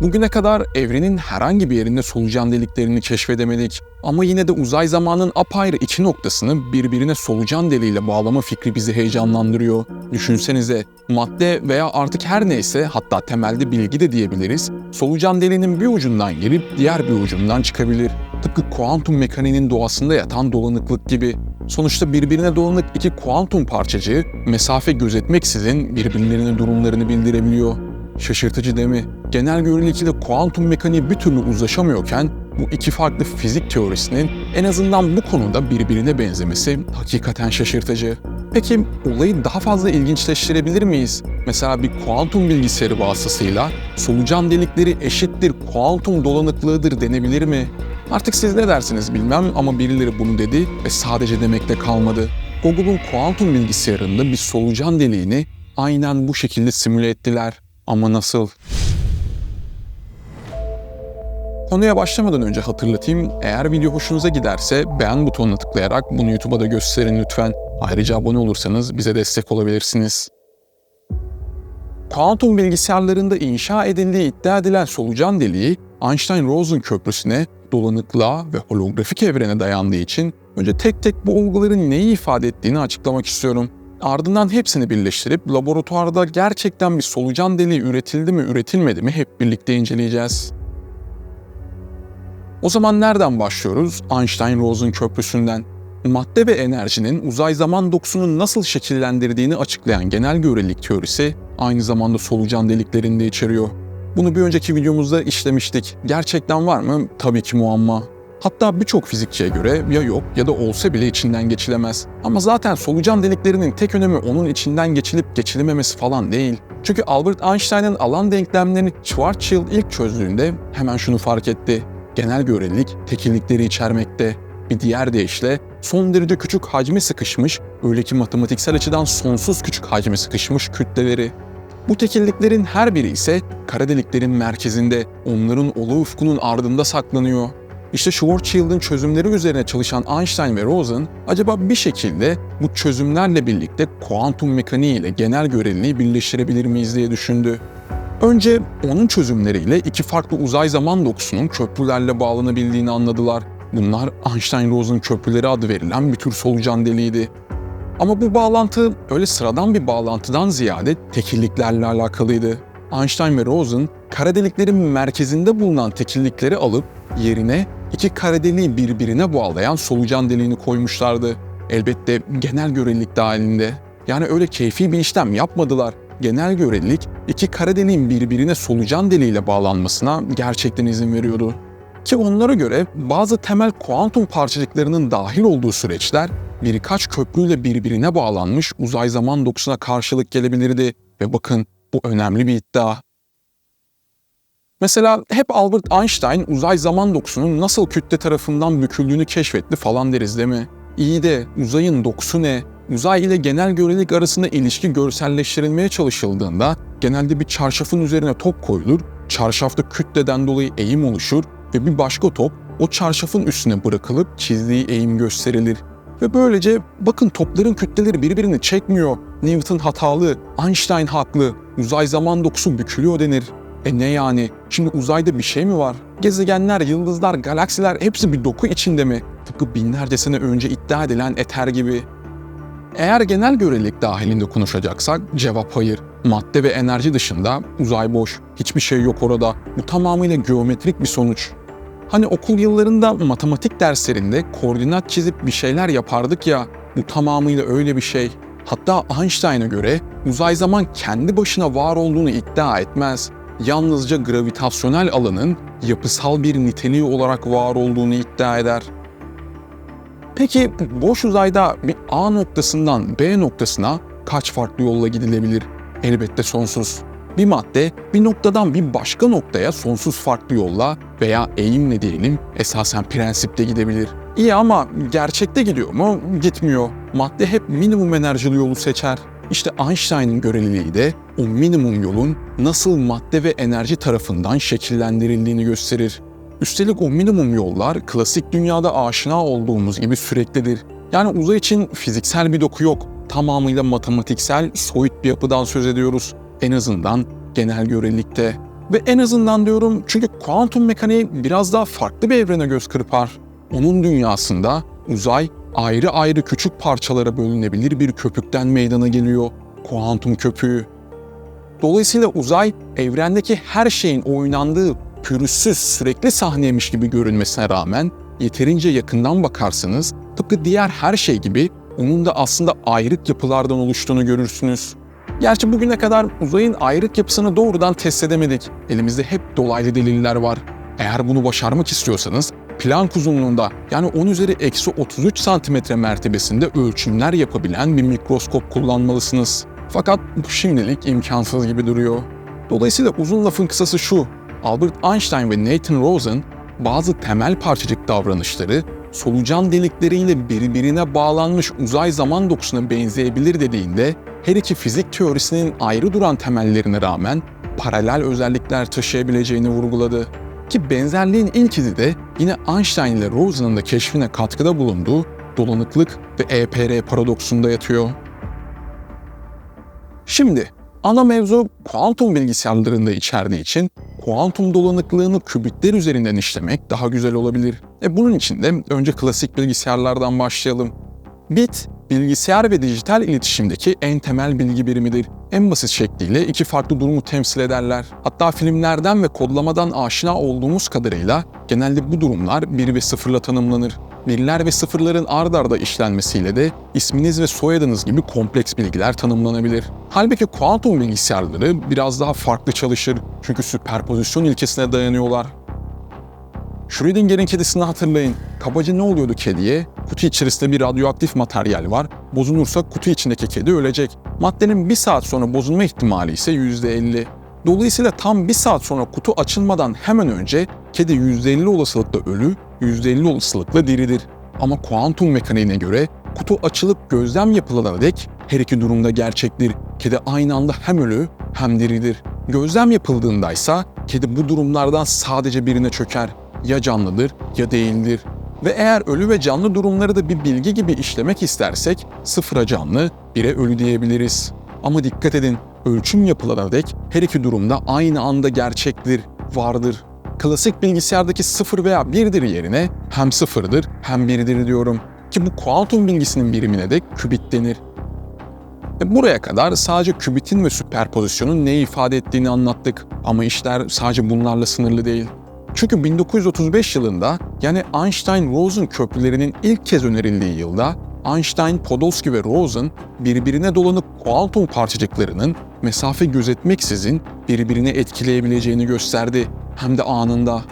Bugüne kadar evrenin herhangi bir yerinde solucan deliklerini keşfedemedik. Ama yine de uzay zamanın apayrı iki noktasını birbirine solucan deliğiyle bağlama fikri bizi heyecanlandırıyor. Düşünsenize madde veya artık her neyse hatta temelde bilgi de diyebiliriz. Solucan deliğinin bir ucundan girip diğer bir ucundan çıkabilir. Tıpkı kuantum mekaniğinin doğasında yatan dolanıklık gibi. Sonuçta birbirine dolanık iki kuantum parçacığı mesafe gözetmeksizin birbirlerinin durumlarını bildirebiliyor. Şaşırtıcı değil mi? Genel görelilik ile kuantum mekaniği bir türlü uzlaşamıyorken bu iki farklı fizik teorisinin en azından bu konuda birbirine benzemesi hakikaten şaşırtıcı. Peki olayı daha fazla ilginçleştirebilir miyiz? Mesela bir kuantum bilgisayarı vasıtasıyla solucan delikleri eşittir kuantum dolanıklığıdır denebilir mi? Artık siz ne dersiniz bilmem ama birileri bunu dedi ve sadece demekte kalmadı. Google'un kuantum bilgisayarında bir solucan deliğini aynen bu şekilde simüle ettiler. Ama nasıl? Konuya başlamadan önce hatırlatayım, eğer video hoşunuza giderse beğen butonuna tıklayarak bunu YouTube'a da gösterin lütfen. Ayrıca abone olursanız bize destek olabilirsiniz. Kuantum bilgisayarlarında inşa edildiği iddia edilen solucan deliği, Einstein-Rosen köprüsüne, dolanıklığa ve holografik evrene dayandığı için önce tek tek bu olguların neyi ifade ettiğini açıklamak istiyorum. Ardından hepsini birleştirip laboratuvarda gerçekten bir solucan deliği üretildi mi üretilmedi mi hep birlikte inceleyeceğiz. O zaman nereden başlıyoruz? Einstein-Rosen köprüsünden. Madde ve enerjinin uzay zaman dokusunu nasıl şekillendirdiğini açıklayan genel görelilik teorisi aynı zamanda solucan deliklerini de içeriyor. Bunu bir önceki videomuzda işlemiştik. Gerçekten var mı? Tabii ki muamma. Hatta birçok fizikçiye göre ya yok ya da olsa bile içinden geçilemez. Ama zaten solucan deliklerinin tek önemi onun içinden geçilip geçilememesi falan değil. Çünkü Albert Einstein'ın alan denklemlerini Schwarzschild ilk çözdüğünde hemen şunu fark etti. Genel görelilik tekillikleri içermekte. Bir diğer deyişle son derece küçük hacmi sıkışmış, öyle ki matematiksel açıdan sonsuz küçük hacmi sıkışmış kütleleri. Bu tekilliklerin her biri ise kara deliklerin merkezinde, onların olu ufkunun ardında saklanıyor. İşte Schwarzschild'in çözümleri üzerine çalışan Einstein ve Rosen, acaba bir şekilde bu çözümlerle birlikte kuantum mekaniği ile genel göreliliği birleştirebilir miyiz diye düşündü. Önce onun çözümleriyle iki farklı uzay zaman dokusunun köprülerle bağlanabildiğini anladılar. Bunlar Einstein-Rosen köprüleri adı verilen bir tür solucan deliğiydi. Ama bu bağlantı öyle sıradan bir bağlantıdan ziyade tekilliklerle alakalıydı. Einstein ve Rosen, kara deliklerin merkezinde bulunan tekillikleri alıp yerine iki kara deliği birbirine bağlayan solucan deliğini koymuşlardı. Elbette genel görelilik dahilinde. Yani öyle keyfi bir işlem yapmadılar. Genel görelilik iki kara deliğin birbirine solucan deliğiyle bağlanmasına gerçekten izin veriyordu. Ki onlara göre bazı temel kuantum parçacıklarının dahil olduğu süreçler birkaç köprüyle birbirine bağlanmış uzay zaman dokusuna karşılık gelebilirdi. Ve bakın bu önemli bir iddia. Mesela hep Albert Einstein uzay zaman dokusunun nasıl kütle tarafından büküldüğünü keşfetti falan deriz değil mi? İyi de uzayın dokusu ne? Uzay ile genel görelilik arasında ilişki görselleştirilmeye çalışıldığında genelde bir çarşafın üzerine top koyulur, çarşafta kütleden dolayı eğim oluşur ve bir başka top o çarşafın üstüne bırakılıp çizdiği eğim gösterilir. Ve böylece bakın topların kütleleri birbirini çekmiyor. Newton hatalı, Einstein haklı, uzay zaman dokusu bükülüyor denir. E ne yani? Şimdi uzayda bir şey mi var? Gezegenler, yıldızlar, galaksiler hepsi bir doku içinde mi? Tıpkı binlerce sene önce iddia edilen eter gibi. Eğer genel görelilik dahilinde konuşacaksak cevap hayır. Madde ve enerji dışında uzay boş. Hiçbir şey yok orada. Bu tamamıyla geometrik bir sonuç. Hani okul yıllarında matematik derslerinde koordinat çizip bir şeyler yapardık ya, bu tamamıyla öyle bir şey. Hatta Einstein'a göre uzay zaman kendi başına var olduğunu iddia etmez. Yalnızca gravitasyonel alanın yapısal bir niteliği olarak var olduğunu iddia eder. Peki boş uzayda bir A noktasından B noktasına kaç farklı yolla gidilebilir? Elbette sonsuz. Bir madde bir noktadan bir başka noktaya sonsuz farklı yolla veya eğimle diyelim esasen prensipte gidebilir. İyi ama gerçekte gidiyor mu? Gitmiyor. Madde hep minimum enerjili yolu seçer. İşte Einstein'ın göreliliği de o minimum yolun nasıl madde ve enerji tarafından şekillendirildiğini gösterir. Üstelik o minimum yollar klasik dünyada aşina olduğumuz gibi süreklidir. Yani uzay için fiziksel bir doku yok. Tamamıyla matematiksel, soyut bir yapıdan söz ediyoruz. En azından genel görelilikte. Ve en azından diyorum çünkü kuantum mekaniği biraz daha farklı bir evrene göz kırpar. Onun dünyasında uzay ayrı ayrı küçük parçalara bölünebilir bir köpükten meydana geliyor. Kuantum köpüğü. Dolayısıyla uzay evrendeki her şeyin oynandığı pürüzsüz sürekli sahneymiş gibi görünmesine rağmen yeterince yakından bakarsanız tıpkı diğer her şey gibi onun da aslında ayrık yapılardan oluştuğunu görürsünüz. Gerçi bugüne kadar uzayın ayrık yapısını doğrudan test edemedik. Elimizde hep dolaylı deliller var. Eğer bunu başarmak istiyorsanız Planck uzunluğunda yani 10 üzeri eksi 33 santimetre mertebesinde ölçümler yapabilen bir mikroskop kullanmalısınız. Fakat bu şimdilik imkansız gibi duruyor. Dolayısıyla uzun lafın kısası şu. Albert Einstein ve Nathan Rosen bazı temel parçacık davranışları solucan delikleriyle birbirine bağlanmış uzay zaman dokusuna benzeyebilir dediğinde her iki fizik teorisinin ayrı duran temellerine rağmen paralel özellikler taşıyabileceğini vurguladı. Ki benzerliğin ilk izi de yine Einstein ile Rosen'ın da keşfine katkıda bulunduğu dolanıklık ve EPR paradoksunda yatıyor. Şimdi ana mevzu kuantum bilgisayarlarında içerdiği için kuantum dolanıklığını kübitler üzerinden işlemek daha güzel olabilir. E bunun için de önce klasik bilgisayarlardan başlayalım. Bit, bilgisayar ve dijital iletişimdeki en temel bilgi birimidir. En basit şekliyle iki farklı durumu temsil ederler. Hatta filmlerden ve kodlamadan aşina olduğumuz kadarıyla genelde bu durumlar 1 ve 0 ile tanımlanır. Birler ve sıfırların ard arda işlenmesiyle de isminiz ve soyadınız gibi kompleks bilgiler tanımlanabilir. Halbuki kuantum bilgisayarları biraz daha farklı çalışır çünkü süperpozisyon ilkesine dayanıyorlar. Schrödinger'in kedisini hatırlayın. Kabaca ne oluyordu kediye? Kutu içerisinde bir radyoaktif materyal var. Bozulursa kutu içindeki kedi ölecek. Maddenin bir saat sonra bozulma ihtimali ise %50. Dolayısıyla tam bir saat sonra kutu açılmadan hemen önce kedi %50 olasılıkla ölü, %50 olasılıkla diridir. Ama kuantum mekaniğine göre kutu açılıp gözlem yapılana dek her iki durumda gerçektir. Kedi aynı anda hem ölü hem diridir. Gözlem yapıldığında ise kedi bu durumlardan sadece birine çöker. Ya canlıdır ya değildir. Ve eğer ölü ve canlı durumları da bir bilgi gibi işlemek istersek sıfıra canlı, bire ölü diyebiliriz. Ama dikkat edin, ölçüm yapılana dek her iki durumda aynı anda gerçektir, vardır. Klasik bilgisayardaki sıfır veya birdir yerine hem sıfırdır hem birdir diyorum. Ki bu kuantum bilgisinin birimine de kübit denir. E buraya kadar sadece kübitin ve süperpozisyonun ne ifade ettiğini anlattık. Ama işler sadece bunlarla sınırlı değil. Çünkü 1935 yılında yani Einstein-Rosen köprülerinin ilk kez önerildiği yılda Einstein, Podolsky ve Rosen birbirine dolanıp kuantum parçacıklarının mesafe gözetmeksizin birbirini etkileyebileceğini gösterdi. Hem de anında.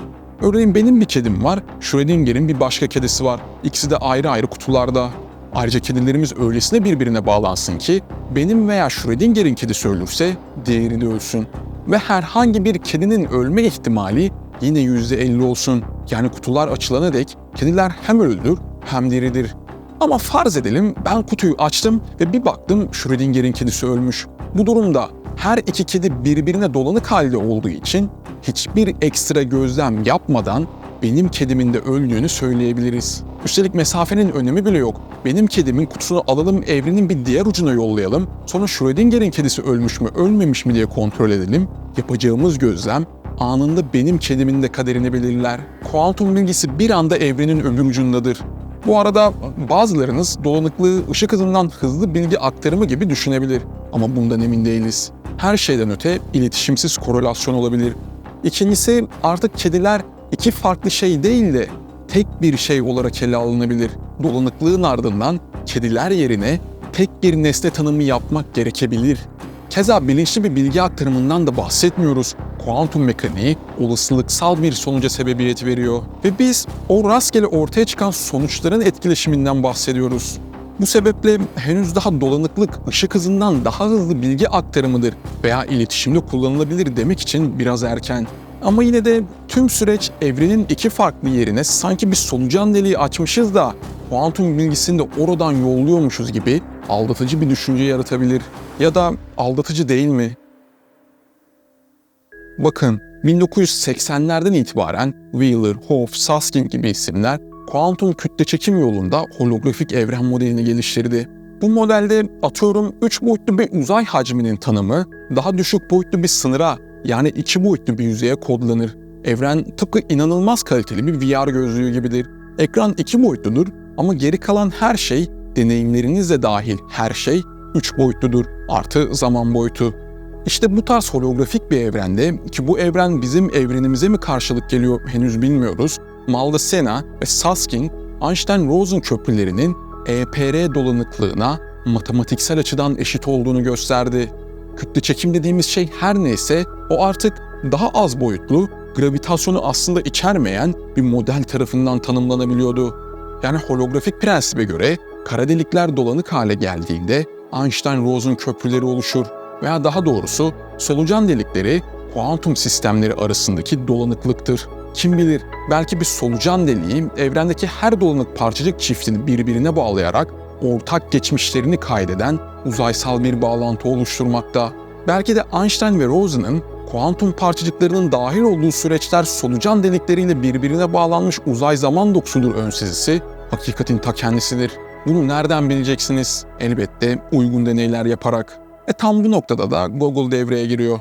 Örneğin benim bir kedim var, Schrödinger'in bir başka kedisi var. İkisi de ayrı ayrı kutularda. Ayrıca kedilerimiz öylesine birbirine bağlansın ki benim veya Schrödinger'in kedisi ölürse diğeri de ölsün. Ve herhangi bir kedinin ölme ihtimali yine %50 olsun. Yani kutular açılana dek kediler hem ölüdür hem diridir. Ama farz edelim ben kutuyu açtım ve bir baktım Schrödinger'in kedisi ölmüş. Bu durumda her iki kedi birbirine dolanık halde olduğu için hiçbir ekstra gözlem yapmadan benim kedimin de öldüğünü söyleyebiliriz. Üstelik mesafenin önemi bile yok. Benim kedimin kutusunu alalım evrenin bir diğer ucuna yollayalım. Sonra Schrödinger'in kedisi ölmüş mü ölmemiş mi diye kontrol edelim. Yapacağımız gözlem anında benim kedimin de kaderini belirler. Kuantum bilgisi bir anda evrenin öbür ucundadır. Bu arada bazılarınız dolanıklığı ışık hızından hızlı bilgi aktarımı gibi düşünebilir. Ama bundan emin değiliz. Her şeyden öte iletişimsiz korelasyon olabilir. İkincisi artık kediler iki farklı şey değil de tek bir şey olarak ele alınabilir. Dolanıklığın ardından kediler yerine tek bir nesne tanımı yapmak gerekebilir. Keza bilinçli bir bilgi aktarımından da bahsetmiyoruz. Kuantum mekaniği olasılıksal bir sonuca sebebiyet veriyor. Ve biz o rastgele ortaya çıkan sonuçların etkileşiminden bahsediyoruz. Bu sebeple henüz daha dolanıklık ışık hızından daha hızlı bilgi aktarımıdır veya iletişimde kullanılabilir demek için biraz erken. Ama yine de tüm süreç evrenin iki farklı yerine sanki bir solucan deliği açmışız da kuantum bilgisini de oradan yolluyormuşuz gibi aldatıcı bir düşünce yaratabilir. Ya da aldatıcı değil mi? Bakın 1980'lerden itibaren Wheeler, Hopf, Susskind gibi isimler kuantum kütle çekim yolunda holografik evren modelini geliştirdi. Bu modelde atıyorum 3 boyutlu bir uzay hacminin tanımı daha düşük boyutlu bir sınıra Yani iki boyutlu bir yüzeye kodlanır. Evren tıpkı inanılmaz kaliteli bir VR gözlüğü gibidir. Ekran iki boyutludur ama geri kalan her şey, deneyimlerinizle dahil her şey üç boyutludur artı zaman boyutu. İşte bu tarz holografik bir evrende ki bu evren bizim evrenimize mi karşılık geliyor henüz bilmiyoruz. Maldacena ve Saskin, Einstein-Rosen köprülerinin EPR dolanıklığına matematiksel açıdan eşit olduğunu gösterdi. Kütle çekim dediğimiz şey her neyse o artık daha az boyutlu, gravitasyonu aslında içermeyen bir model tarafından tanımlanabiliyordu. Yani holografik prensibe göre kara delikler dolanık hale geldiğinde Einstein-Rosen köprüleri oluşur veya daha doğrusu solucan delikleri kuantum sistemleri arasındaki dolanıklıktır. Kim bilir belki bir solucan deliği evrendeki her dolanık parçacık çiftini birbirine bağlayarak ortak geçmişlerini kaydeden uzaysal bir bağlantı oluşturmakta. Belki de Einstein ve Rosen'ın kuantum parçacıklarının dahil olduğu süreçler solucan delikleriyle birbirine bağlanmış uzay zaman dokusudur önsezisi, hakikatin ta kendisidir. Bunu nereden bileceksiniz? Elbette uygun deneyler yaparak. E tam bu noktada da Google devreye giriyor.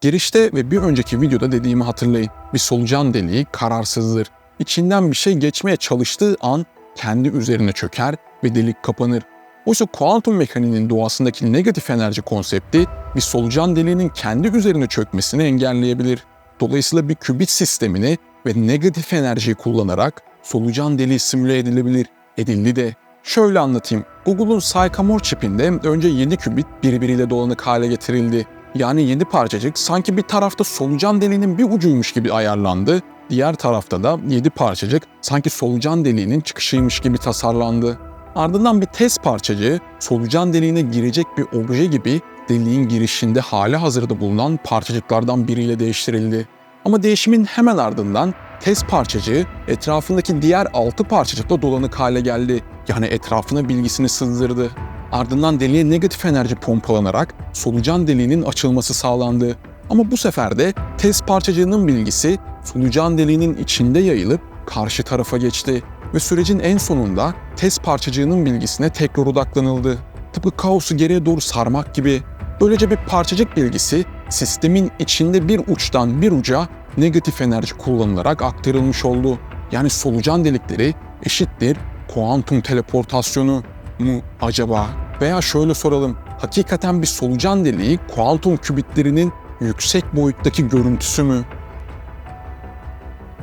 Girişte ve bir önceki videoda dediğimi hatırlayın. Bir solucan deliği kararsızdır. İçinden bir şey geçmeye çalıştığı an kendi üzerine çöker ve delik kapanır. Oysa kuantum mekaniğinin doğasındaki negatif enerji konsepti bir solucan deliğinin kendi üzerine çökmesini engelleyebilir. Dolayısıyla bir kübit sistemini ve negatif enerjiyi kullanarak solucan deliği simüle edilebilir. Edildi de. Şöyle anlatayım. Google'un Sycamore çipinde önce 7 kübit birbiriyle dolanık hale getirildi. Yani 7 parçacık sanki bir tarafta solucan deliğinin bir ucuymuş gibi ayarlandı. Diğer tarafta da 7 parçacık sanki solucan deliğinin çıkışıymış gibi tasarlandı. Ardından bir test parçacığı solucan deliğine girecek bir obje gibi deliğin girişinde hali hazırda bulunan parçacıklardan biriyle değiştirildi. Ama değişimin hemen ardından test parçacığı etrafındaki diğer 6 parçacıkla dolanık hale geldi. Yani etrafına bilgisini sızdırdı. Ardından deliğe negatif enerji pompalanarak solucan deliğinin açılması sağlandı. Ama bu sefer de test parçacığının bilgisi solucan deliğinin içinde yayılıp karşı tarafa geçti ve sürecin en sonunda test parçacığının bilgisine tekrar odaklanıldı. Tıpkı kaosu geriye doğru sarmak gibi. Böylece bir parçacık bilgisi sistemin içinde bir uçtan bir uca negatif enerji kullanılarak aktarılmış oldu. Yani solucan delikleri eşittir kuantum teleportasyonu mu acaba? Veya şöyle soralım, hakikaten bir solucan deliği kuantum kübitlerinin yüksek boyuttaki görüntüsü mü?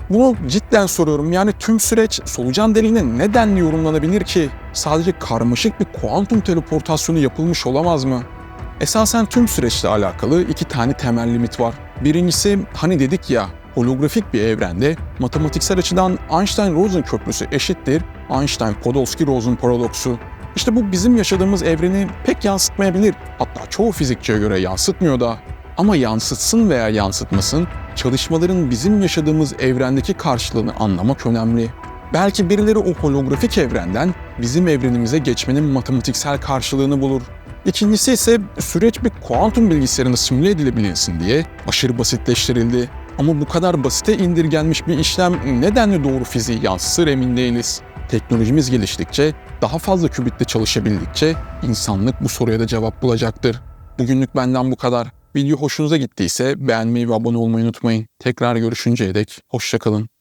Bunu cidden soruyorum. Yani tüm süreç solucan deliğine neden yorumlanabilir ki? Sadece karmaşık bir kuantum teleportasyonu yapılmış olamaz mı? Esasen tüm süreçle alakalı iki tane temel limit var. Birincisi hani dedik ya holografik bir evrende matematiksel açıdan Einstein-Rosen köprüsü eşittir Einstein-Podolsky-Rosen paradoksu. İşte bu bizim yaşadığımız evreni pek yansıtmayabilir. Hatta çoğu fizikçiye göre yansıtmıyor da. Ama yansıtsın veya yansıtmasın, çalışmaların bizim yaşadığımız evrendeki karşılığını anlamak önemli. Belki birileri o holografik evrenden bizim evrenimize geçmenin matematiksel karşılığını bulur. İkincisi ise süreç bir kuantum bilgisayarını simüle edilebilsin diye aşırı basitleştirildi. Ama bu kadar basite indirgenmiş bir işlem nedenle doğru fiziği yansıtır emin değiliz. Teknolojimiz geliştikçe, daha fazla kübitle çalışabildikçe insanlık bu soruya da cevap bulacaktır. Bugünlük benden bu kadar. Video hoşunuza gittiyse beğenmeyi ve abone olmayı unutmayın. Tekrar görüşünceye dek hoşçakalın.